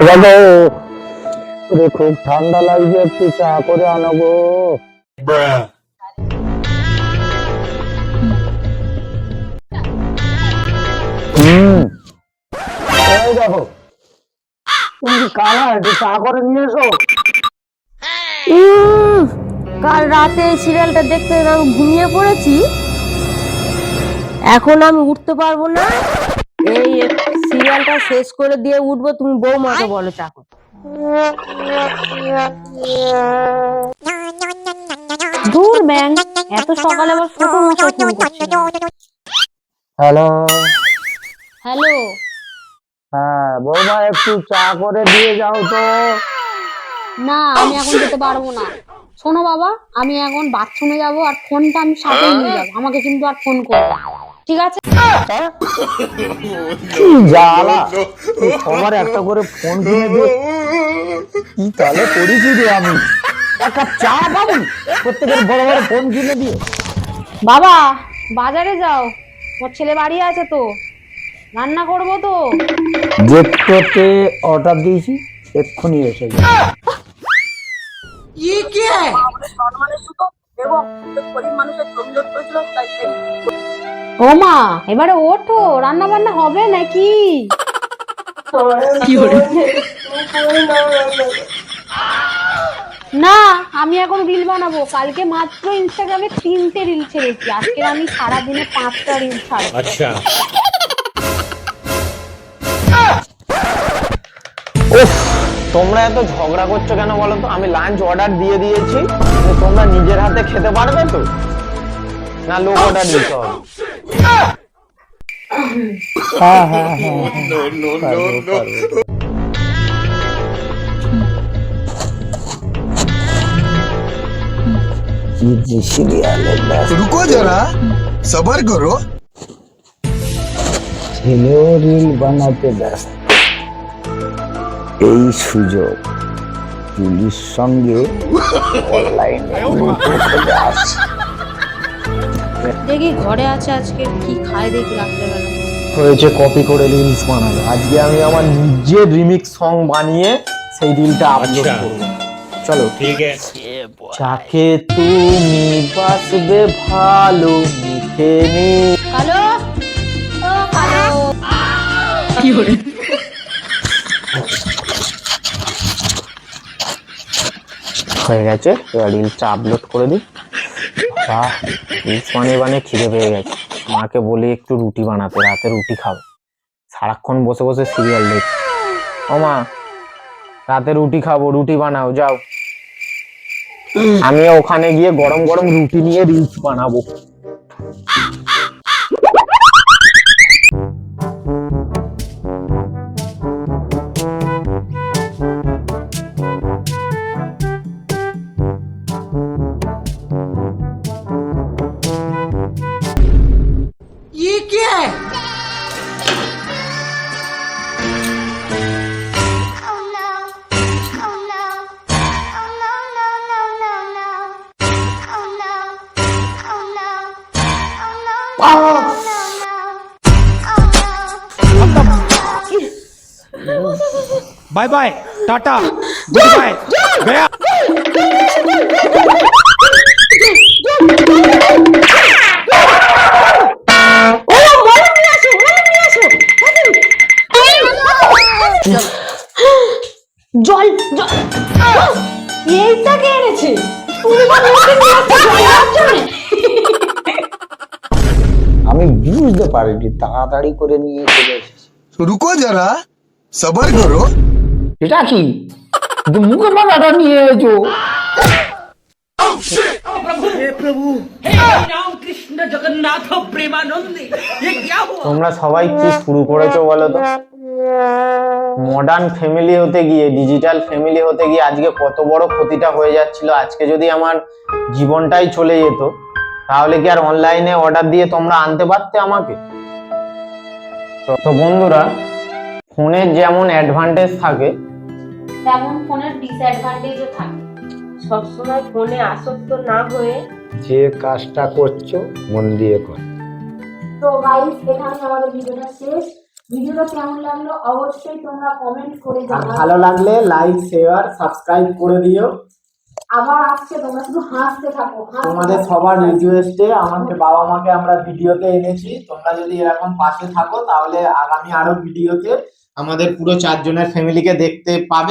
ওরে খুব ঠান্ডা লাগছে, একটু চা করে আনো গো হুম দেখো, তুমি কি কানা? একটু চা করে নিয়ে এসো। কাল রাতে এই সিরিয়ালটা দেখতে আমি ঘুমিয়ে পড়েছি। এখন আমি উঠতে পারব না। এই সিরিয়ালটা শেষ করে দিয়ে উঠবো তুমি বৌমাকে বলো চাকর দূর ব্যাং এত সকালে আবার করছে হ্যালো। হ্যালো। হ্যাঁ বৌমা একটু চা করে দিয়ে যাও তো। না আমি এখন যেতে পারব না। শোনো বাবা আমি এখন বাথরুমে যাব আর ফোনটা আমি সাথে নিয়ে যাব। আমাকে কিন্তু আর ফোন করবে। ঠিক আছে? কি জ্বালা? সবার একটা করে ফোন কিনে দিয়ে কি তাহলে করেছি রে আমি? এক কাপ চা পাবো প্রত্যেকের বড় বড় ফোন কিনে দিয়ে। বাবা বাজারে যাও। ওর ছেলে বাড়ি আছে তো। রান্না করব তো। জেপ্টোতে অর্ডার দিয়েছি এক্ষুনি এসে যাবে। ও মা এবারে ওঠো রান্না বান্না হবে নাকি? না আমি এখন রিল বানাবো। কালকে মাত্র ইনস্টাগ্রামে তিনটে রিল ছেড়েছি। আজকে আমি সারা দিনে পাঁচটা রিল ছাড়বো। উফ তোমরা এত ঝগড়া করছ কেন বলো তো? আমি লাঞ্চ অর্ডার দিয়ে দিয়েছি। তোমরা নিজের হাতে খেতে পারবে তো? না লোক হ্যাঁ হ্যাঁ করো ছেলেও রিল বানাতে ব্যস্ত। এই সুযোগ পুলিশ সঙ্গে অনলাইনে আসছে দেখি ঘরে আছে আজকে কি খায় দেখি রাত্রেবেলা। হয়েছে কপি করে রিলস বানাবে আজকে আমি আমার নিজের রিমিক্স সং বানিয়ে সেই রিলটা আপলোড করব। চলো। ঠিক আছে। যাকে তুমি বাসবে ভালো মুখে নি ও কালো। হয়ে গেছে। এবার রিলসটা আপলোড করে দিই। বাহ। বানিয়ে বানিয়ে খিদে পেয়ে গেছে। মাকে বলি একটু রুটি বানাতে রাতে রুটি খাবে। সারাক্ষণ বসে বসে সিরিয়াল দেখ ও মা রাতে রুটি খাব রুটি বানাও যাও। আমি ওখানে গিয়ে গরম গরম রুটি নিয়ে রিলস বানাবো। Bye bye tata good bye জল এইটা কে এনেছে? আমি বুঝতে পারিনি তাড়াতাড়ি করে নিয়ে চলে এসেছি। রুকো যারা। সবার করো। এটা কি? মুখে পাতাটা নিয়ে এসো oh, তোমরা সবাই কি শুরু করেছ বলো মডার্ন ফ্যামিলি হতে গিয়ে ডিজিটাল ফ্যামিলি হতে গিয়ে আজকে কত বড় ক্ষতিটা হয়ে যাচ্ছিল আজকে যদি আমার জীবনটাই চলে যেত তাহলে কি আর অনলাইনে অর্ডার দিয়ে তোমরা আনতে পারতে আমাকে? তো বন্ধুরা ফোনের যেমন অ্যাডভান্টেজ থাকে তেমন ফোনের ডিসঅ্যাডভান্টেজও থাকে। সবসময় ফোনে আসক্ত না হয়ে যে কাজটা করছ মন দিয়ে কর। তো গাইস এখানে আমাদের ভিডিওটা শেষ। ভিডিওটা কেমন লাগল অবশ্যই তোমরা কমেন্ট করে জানাবে ভালো লাগলে লাইক শেয়ার সাবস্ক্রাইব করে দিও। আবার আসছে তোমরা শুধু হাসতে থাকো তোমাদের সবার রিকোয়েস্টে আমাদের বাবা মাকে আমরা ভিডিওতে এনেছি। তোমরা যদি এরকম পাশে থাকো তাহলে আগামী আরও ভিডিওতে আমাদের পুরো চারজনের ফ্যামিলিকে দেখতে পাবে।